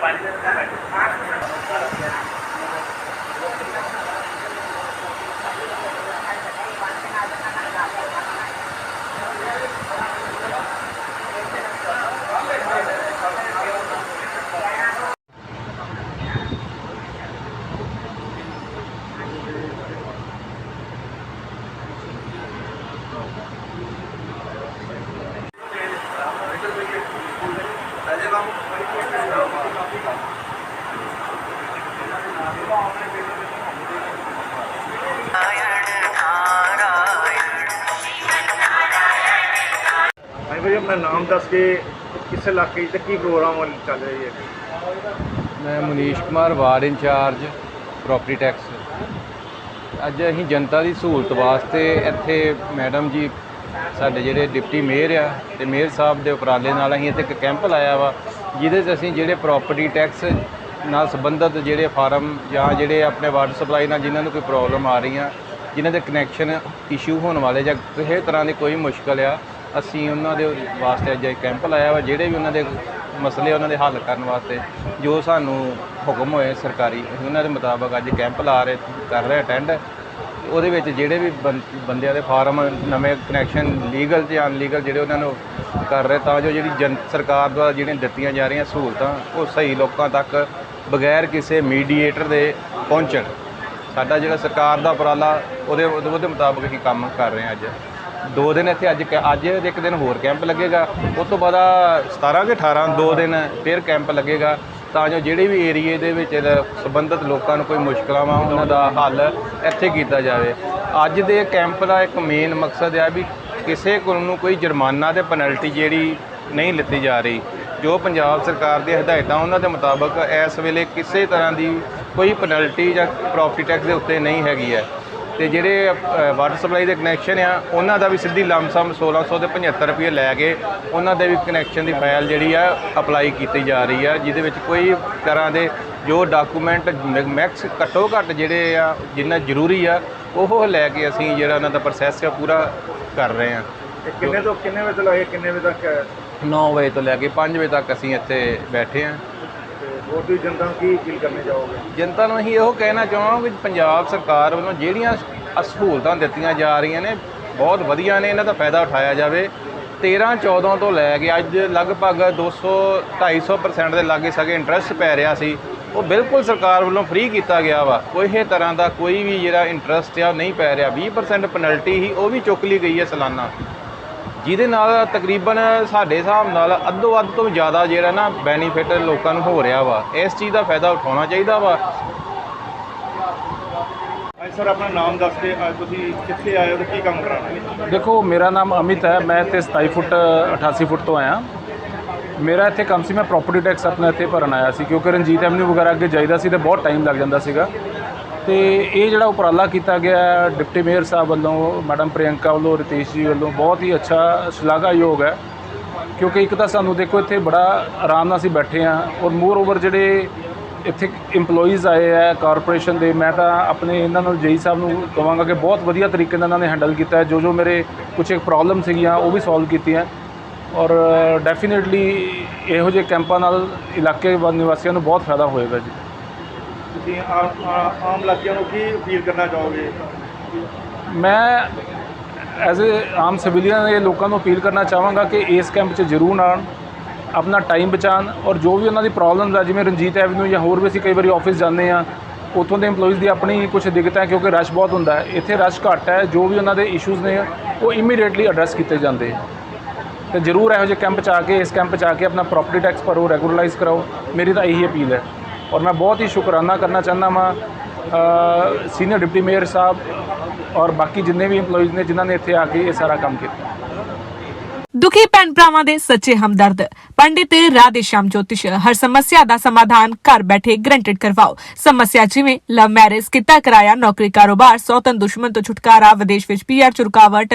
पाँच ਆਪਣਾ ਨਾਮ ਦੱਸ ਕੇ ਕਿਸ ਇਲਾਕੇ 'ਚ ਤੇ ਕੀ ਪ੍ਰੋਗਰਾਮ ਚੱਲ ਰਹੀ ਹੈ? ਮੈਂ Manish Kumar, ward incharge property tax ਅੱਜ ਅਸੀਂ ਜਨਤਾ ਦੀ ਸਹੂਲਤ ਵਾਸਤੇ ਇੱਥੇ ਮੈਡਮ ਜੀ, ਸਾਡੇ ਜਿਹੜੇ ਡਿਪਟੀ ਮੇਅਰ ਆ ਤੇ ਮੇਅਰ ਸਾਹਿਬ ਦੇ ਉਪਰਾਲੇ ਨਾਲ ਅਸੀਂ ਇੱਥੇ ਇੱਕ ਕੈਂਪ ਲਾਇਆ ਵਾ, ਜਿਹਦੇ 'ਚ ਅਸੀਂ ਜਿਹੜੇ ਪ੍ਰਾਪਰਟੀ ਟੈਕਸ ਨਾਲ ਸੰਬੰਧਿਤ ਜਿਹੜੇ ਫਾਰਮ ਜਾਂ ਜਿਹੜੇ ਆਪਣੇ ਵਾਟਰ ਸਪਲਾਈ ਨਾਲ ਜਿਨ੍ਹਾਂ ਨੂੰ ਕੋਈ ਪ੍ਰੋਬਲਮ ਆ ਰਹੀਆਂ, ਜਿਨ੍ਹਾਂ ਦੇ ਕਨੈਕਸ਼ਨ ਇਸ਼ੂ ਹੋਣ ਵਾਲੇ ਜਾਂ ਕਿਸੇ ਤਰ੍ਹਾਂ ਦੀ ਕੋਈ ਮੁਸ਼ਕਲ ਆ ਅਸੀਂ ਉਹਨਾਂ ਦੇ ਵਾਸਤੇ ਅੱਜ ਇਹ ਕੈਂਪ ਲਾਇਆ ਵਾ, ਜਿਹੜੇ ਵੀ ਉਹਨਾਂ ਦੇ ਮਸਲੇ ਉਹਨਾਂ ਦੇ ਹੱਲ ਕਰਨ ਵਾਸਤੇ ਜੋ ਸਾਨੂੰ ਹੁਕਮ ਹੋਏ ਸਰਕਾਰੀ, ਅਸੀਂ ਉਹਨਾਂ ਦੇ ਮੁਤਾਬਕ ਅੱਜ ਕੈਂਪ ਲਾ ਰਹੇ, ਕਰ ਰਹੇ ਅਟੈਂਡ ਉਹਦੇ ਵਿੱਚ ਜਿਹੜੇ ਵੀ ਬੰ- ਬੰਦਿਆਂ ਦੇ ਫਾਰਮ, ਨਵੇਂ ਕਨੈਕਸ਼ਨ ਲੀਗਲ ਤੇ ਅਨਲੀਗਲ ਜਿਹੜੇ ਉਹਨਾਂ ਨੂੰ ਕਰ ਰਹੇ, ਤਾਂ ਜੋ ਜਿਹੜੀ ਜਨ, ਸਰਕਾਰ ਦੁਆਰਾ ਜਿਹੜੀਆਂ ਦਿੱਤੀਆਂ ਜਾ ਰਹੀਆਂ ਸਹੂਲਤਾਂ, ਉਹ ਸਹੀ ਲੋਕਾਂ ਤੱਕ ਬਗੈਰ ਕਿਸੇ ਮੀਡੀਏਟਰ ਦੇ ਪਹੁੰਚਣ। ਸਾਡਾ ਜਿਹੜਾ ਸਰਕਾਰ ਦਾ ਉਪਰਾਲਾ ਉਹਦੇ ਉਹਦੇ ਉਹਦੇ ਮੁਤਾਬਕ ਅਸੀਂ ਕੰਮ ਕਰ ਰਹੇ ਹਾਂ ਅੱਜ। ਦੋ ਦਿਨ ਇੱਥੇ ਅੱਜ ਕੈ- ਅੱਜ ਇੱਕ ਦਿਨ ਹੋਰ ਕੈਂਪ ਲੱਗੇਗਾ। ਉਸ ਤੋਂ ਬਾਅਦ ਆਹ 17 ਕਿ 18 ਦੋ ਦਿਨ ਫਿਰ ਕੈਂਪ ਲੱਗੇਗਾ। ਤਾਂ ਜੋ ਜਿਹੜੇ ਵੀ ਏਰੀਏ ਦੇ ਵਿੱਚ ਇਹਦਾ ਸੰਬੰਧਿਤ ਲੋਕਾਂ ਨੂੰ ਕੋਈ ਮੁਸ਼ਕਲਾਂ ਵਾ ਉਹਨਾਂ ਦਾ ਹੱਲ ਇੱਥੇ ਕੀਤਾ ਜਾਵੇ। ਅੱਜ ਦੇ ਕੈਂਪ ਦਾ ਇੱਕ ਮੇਨ ਮਕਸਦ ਹੈ ਵੀ ਕਿਸੇ ਕੋਲ ਨੂੰ ਕੋਈ ਜੁਰਮਾਨਾ ਤੇ ਪੈਨਲਟੀ ਜਿਹੜੀ ਨਹੀਂ ਲਿੱਤੀ ਜਾ ਰਹੀ। ਜੋ ਪੰਜਾਬ ਸਰਕਾਰ ਦੀਆਂ ਹਦਾਇਤਾਂ ਉਹਨਾਂ ਦੇ ਮੁਤਾਬਕ ਇਸ ਵੇਲੇ ਕਿਸੇ ਤਰ੍ਹਾਂ ਦੀ ਕੋਈ ਪੈਨਲਟੀ ਜਾਂ ਪ੍ਰਾਪਰਟੀ ਟੈਕਸ ਦੇ ਉੱਤੇ ਨਹੀਂ ਹੈਗੀ ਹੈ। ਤੇ ਜਿਹੜੇ ਵਾਟਰ ਸਪਲਾਈ ਦੇ ਕਨੈਕਸ਼ਨ ਆ ਉਹਨਾਂ ਦਾ ਵੀ ਸਿੱਧੀ ਲਮਸਮ 1600 ਤੇ 75 ਰੁਪਏ ਲੈ ਕੇ ਉਹਨਾਂ ਦੇ ਵੀ ਕਨੈਕਸ਼ਨ ਦੀ ਫਾਈਲ ਜਿਹੜੀ ਆ ਅਪਲਾਈ ਕੀਤੀ ਜਾ ਰਹੀ ਆ ਜਿਹਦੇ ਵਿੱਚ ਕੋਈ ਤਰ੍ਹਾਂ ਦੇ ਜੋ ਡਾਕੂਮੈਂਟ ਮੈਕਸ ਘੱਟੋ ਘੱਟ ਜਿਹੜੇ ਆ ਜਿੰਨਾ ਜ਼ਰੂਰੀ ਆ ਉਹ ਲੈ ਕੇ ਅਸੀਂ ਜਿਹੜਾ ਉਹਨਾਂ ਦਾ ਪ੍ਰੋਸੈਸ ਆ ਪੂਰਾ ਕਰ ਰਹੇ ਆ ਕਿੰਨੇ ਤੋਂ ਕਿੰਨੇ ਵਜੇ ਤੋਂ ਲੈ ਕੇ ਕਿੰਨੇ ਵਜੇ ਤੱਕ ਹੈ? 9 ਵਜੇ ਤੋਂ ਲੈ ਕੇ 5 ਵਜੇ ਤੱਕ ਅਸੀਂ ਇੱਥੇ ਬੈਠੇ ਆ ਹੋਰ ਤੁਸੀਂ ਜਨਤਾ ਨੂੰ ਕੀ ਅਪੀਲ ਕਰਨੀ ਚਾਹੋਗੇ? ਜਨਤਾ ਨੂੰ ਅਸੀਂ ਇਹੋ ਕਹਿਣਾ ਚਾਹਾਂਗੇ ਕਿ ਪੰਜਾਬ ਸਰਕਾਰ ਵੱਲੋਂ ਜਿਹੜੀਆਂ ਸਹੂਲਤਾਂ ਦਿੱਤੀਆਂ ਜਾ ਰਹੀਆਂ ਨੇ, ਬਹੁਤ ਵਧੀਆ ਨੇ, ਇਹਨਾਂ ਦਾ ਫਾਇਦਾ ਉਠਾਇਆ ਜਾਵੇ। 13 14 ਤੋਂ ਲੈ ਕੇ ਅੱਜ ਲਗਭਗ 200 250% ਦੇ ਲਾਗੇ ਸਗੇ ਇੰਟਰਸਟ ਪੈ ਰਿਹਾ ਸੀ। ਉਹ ਬਿਲਕੁਲ ਸਰਕਾਰ ਵੱਲੋਂ ਫ੍ਰੀ ਕੀਤਾ ਗਿਆ ਵਾ। ਕੋਈ ਤਰ੍ਹਾਂ ਦਾ ਕੋਈ ਵੀ ਜਿਹੜਾ ਇੰਟਰਸਟ ਆ ਉਹ ਨਹੀਂ ਪੈ ਰਿਹਾ। 20% ਪੈਨਲਟੀ ਹੀ ਉਹ ਵੀ ਚੁੱਕ ਲਈ ਗਈ ਹੈ ਸਾਲਾਨਾ। ਜਿਹਦੇ ਨਾਲ ਤਕਰੀਬਨ ਸਾਡੇ ਹਿਸਾਬ ਨਾਲ ਅੱਧੋ ਅੱਧ ਤੋਂ ਜ਼ਿਆਦਾ ਜਿਹੜਾ ਨਾ ਬੈਨੀਫਿਟ ਲੋਕਾਂ ਨੂੰ ਹੋ ਰਿਹਾ ਵਾ ਇਸ ਚੀਜ਼ ਦਾ ਫਾਇਦਾ ਉਠਾਉਣਾ ਚਾਹੀਦਾ ਵਾ। ਅੱਜ ਸਰ ਆਪਣਾ ਨਾਮ ਦੱਸ ਕੇ ਅੱਜ ਤੁਸੀਂ ਕਿੱਥੇ ਆਏ ਹੋ ਤੇ ਕੀ ਕੰਮ ਕਰਾਉਣਾ ਹੈ? ਦੇਖੋ ਮੇਰਾ ਨਾਮ ਅਮਿਤ ਹੈ ਮੈਂ ਇੱਥੇ 27 ਫੁੱਟ 88 ਫੁੱਟ ਤੋਂ ਆਇਆ। ਮੇਰਾ ਇੱਥੇ ਕੰਮ ਸੀ ਮੈਂ ਪ੍ਰਾਪਰਟੀ ਟੈਕਸ ਆਪਣਾ ਇੱਥੇ ਭਰਨ ਆਇਆ ਸੀ ਕਿਉਂਕਿ ਰਣਜੀਤ ਐਵਨਿਊ ਵਗੈਰਾ ਅੱਗੇ ਜਾਈਦਾ ਸੀ ਤੇ ਬਹੁਤ ਟਾਈਮ ਲੱਗ ਜਾਂਦਾ ਸੀਗਾ। ਤੇ ਇਹ ਜਿਹੜਾ ਉਪਰਾਲਾ ਕੀਤਾ ਗਿਆ ਡਿਪਟੀ ਮੇਅਰ ਸਾਹਿਬ ਵੱਲੋਂ, ਮੈਡਮ ਪ੍ਰਿਯੰਕਾ ਵੱਲੋਂ, ਰਿਤੇਸ਼ ਜੀ ਵੱਲੋਂ ਬਹੁਤ ਹੀ ਅੱਛਾ ਸ਼ਲਾਘਾਯੋਗ ਹੈ। ਕਿਉਂਕਿ ਇੱਕ ਤਾਂ ਸਾਨੂੰ ਦੇਖੋ ਇੱਥੇ ਬੜਾ ਆਰਾਮ ਨਾਲ ਅਸੀਂ ਬੈਠੇ ਹਾਂ ਔਰ ਮੋਰ ਓਵਰ ਜਿਹੜੇ ਇੱਥੇ EMPLOYEES ਆਏ ਆ ਕਾਰਪੋਰੇਸ਼ਨ ਦੇ, ਮੈਂ ਤਾਂ ਆਪਣੇ ਇਹਨਾਂ ਨੂੰ ਜੇਈ ਸਾਹਿਬ ਨੂੰ ਕਹਾਂਗਾ ਕਿ ਬਹੁਤ ਵਧੀਆ ਤਰੀਕੇ ਨਾਲ ਇਹਨਾਂ ਨੇ ਹੈਂਡਲ ਕੀਤਾ ਜੋ ਜੋ ਮੇਰੇ ਕੁਝ ਇੱਕ ਪ੍ਰੋਬਲਮ ਸੀਗੀਆਂ, ਉਹ ਵੀ ਸੋਲਵ ਕੀਤੀਆਂ। ਔਰ ਡੈਫੀਨਿਟਲੀ ਇਹੋ ਜਿਹੇ ਕੈਂਪਾਂ ਨਾਲ ਇਲਾਕੇ ਨਿਵਾਸੀਆਂ ਨੂੰ ਬਹੁਤ ਫਾਇਦਾ ਹੋਏਗਾ ਜੀ। ਤੁਸੀਂ ਆਮ ਇਲਾਕਿਆਂ ਨੂੰ ਕੀ ਅਪੀਲ ਕਰਨਾ ਚਾਹੋਗੇ? ਮੈਂ ਐਜ਼ ਅ ਆਮ ਸਿਵਲੀਅਨ ਇਹ ਲੋਕਾਂ ਨੂੰ ਅਪੀਲ ਕਰਨਾ ਚਾਹਾਂਗਾ ਕਿ ਇਸ ਕੈਂਪ 'ਚ ਜ਼ਰੂਰ ਆਉਣ, ਆਪਣਾ ਟਾਈਮ ਬਚਾਉਣ ਔਰ ਜੋ ਵੀ ਉਹਨਾਂ ਦੀ ਪ੍ਰੋਬਲਮਸ ਆ, ਜਿਵੇਂ ਰਣਜੀਤ ਐਵਨਿਊ ਜਾਂ ਹੋਰ ਵੀ ਅਸੀਂ ਕਈ ਵਾਰੀ ਆਫਿਸ ਜਾਂਦੇ ਆ ਉੱਥੋਂ ਦੇ EMPLOYEES ਦੀ ਆਪਣੀ ਕੁਝ ਦਿੱਕਤਾਂ ਹੈ ਕਿਉਂਕਿ ਰਸ਼ ਬਹੁਤ ਹੁੰਦਾ ਹੈ। ਇੱਥੇ ਰਸ਼ ਘੱਟ ਹੈ, ਜੋ ਵੀ ਉਹਨਾਂ ਦੇ ਇਸ਼ੂਜ਼ ਨੇ, ਉਹ ਇਮੀਡੀਏਟਲੀ ਐਡਰੈਸ ਕੀਤੇ ਜਾਂਦੇ ਆ ਤੇ ਜਰੂਰ ਇਹੋ ਜਿਹੇ ਕੈਂਪ ਚ ਆ ਕੇ, ਇਸ ਕੈਂਪ ਚ ਆ ਕੇ ਆਪਣਾ ਪ੍ਰੋਪਰਟੀ ਟੈਕਸ ਭਰੋ ਰੈਗੂਲਰਾਈਜ਼ ਕਰਾਓ। ਮੇਰੀ ਤਾਂ ਇਹੀ ਅਪੀਲ ਹੈ। ਔਰ ਮੈਂ ਬਹੁਤ ਹੀ ਸ਼ੁਕਰਾਨਾ ਕਰਨਾ ਚਾਹੁੰਦਾ ਵਾਂ ਸੀਨੀਅਰ ਡਿਪਟੀ ਮੇਅਰ ਸਾਹਿਬ ਔਰ ਬਾਕੀ ਜਿੰਨੇ ਵੀ EMPLOYEES ਨੇ, ਜਿਨ੍ਹਾਂ ਨੇ ਇੱਥੇ ਆ ਕੇ ਇਹ ਸਾਰਾ ਕੰਮ ਕੀਤਾ। ਦੁਖੀ ਭੈਣ ਭਰਾਵਾਂ ਦੇ ਸੱਚੇ ਹਮਦਰਦ। ਪੰਡਿਤ ਰਾਧੇ ਸ਼ਾਮ ਜੋਤਿਸ਼, ਹਰ ਸਮੱਸਿਆ ਦਾ ਸਮਾਧਾਨ ਘਰ ਬੈਠੇ ਗਰੰਟਡ ਕਰਵਾਓ। ਸਮੱਸਿਆ ਜਿਵੇਂ ਲਵ ਮੈਰਿਜ ਕਿੱਤਾ ਕਰਾਇਆ ਨੌਕਰੀ ਕਾਰੋਬਾਰ ਸੌਤਨ ਦੁਸ਼ਮਣ ਤੋਂ ਛੁਟਕਾਰਾ, ਵਿਦੇਸ਼ ਵਿੱਚ ਪੀਆਰ ਚ ਰੁਕਾਵਟ